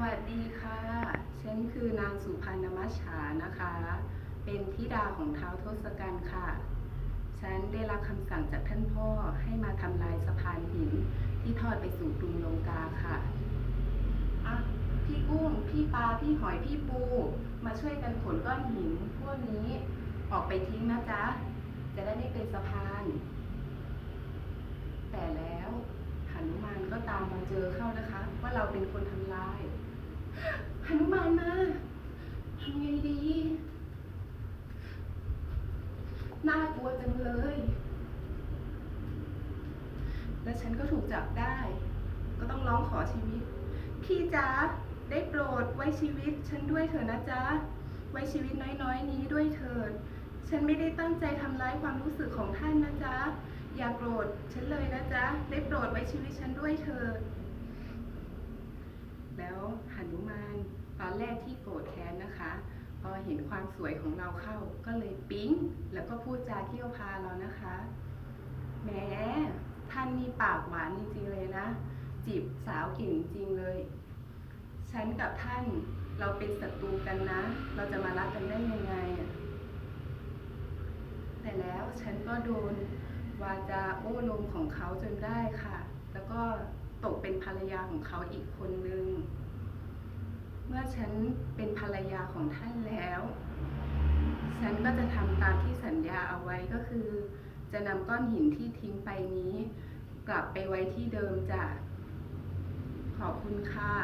วัสดีค่ะ ฉันคือนางสุพรรณมัชชานะคะ เป็นธิดาของเท้าวทศกัณฐ์ค่ะ ฉันได้รับคำสั่งจากท่านพ่อให้มาทำลายสะพานหินที่ทอดไปสู่กรุงลงกาค่ะ อะ พี่กุ้ง พี่ปลา พี่หอย พี่ปู มาช่วยกันขนก้อนหินพวกนี้ออกไปทิ้งนะจ๊ะ จะได้ไม่เป็นสะพาน แต่แล้วหนุมานก็ตามมา เจอเข้านะคะ ว่าเราเป็นคนทำลายหนุมานมาทำไงดี น่ากลัวจังเลย และฉันก็ถูกจับได้ ก็ต้องร้องขอชีวิต พี่จ๊ะได้โปรดไว้ชีวิต ฉันด้วยเถอะนะจ๊ะ ไว้ชีวิตน้อยๆนี้ด้วยเถิด ฉันไม่ได้ตั้งใจทำร้ายความรู้สึกของท่านนะจ๊ะ อย่าโกรธฉันเลยนะจ๊ะได้โปรดไว้ชีวิตฉันด้วยเถิดแล้วหนุมานตอนแรกที่โกรธแค้นนะคะ พอเห็นความสวยของเราเข้าก็เลยปิ๊ง แล้วก็พูดจาเที่ยวพาเรานะคะแหมท่านมีปากหวานจริงๆเลยนะ จีบสาวเก่งจริงเลย ฉันกับท่านเราเป็นศัตรูกันนะ เราจะมารักกันได้ยังไงแต่แล้วฉันก็โดน วาจาโอ้ลมของเขาจนได้ค่ะ แล้วก็ตกเป็นภรรยาของเขาอีกคนนึง เมื่อฉันเป็นภรรยาของท่านแล้ว ฉันก็จะทำตามที่สัญญาเอาไว้ก็คือ จะนำก้อนหินที่ทิ้งไปนี้ กลับไปไว้ที่เดิมจ้ะขอบคุณค่ะ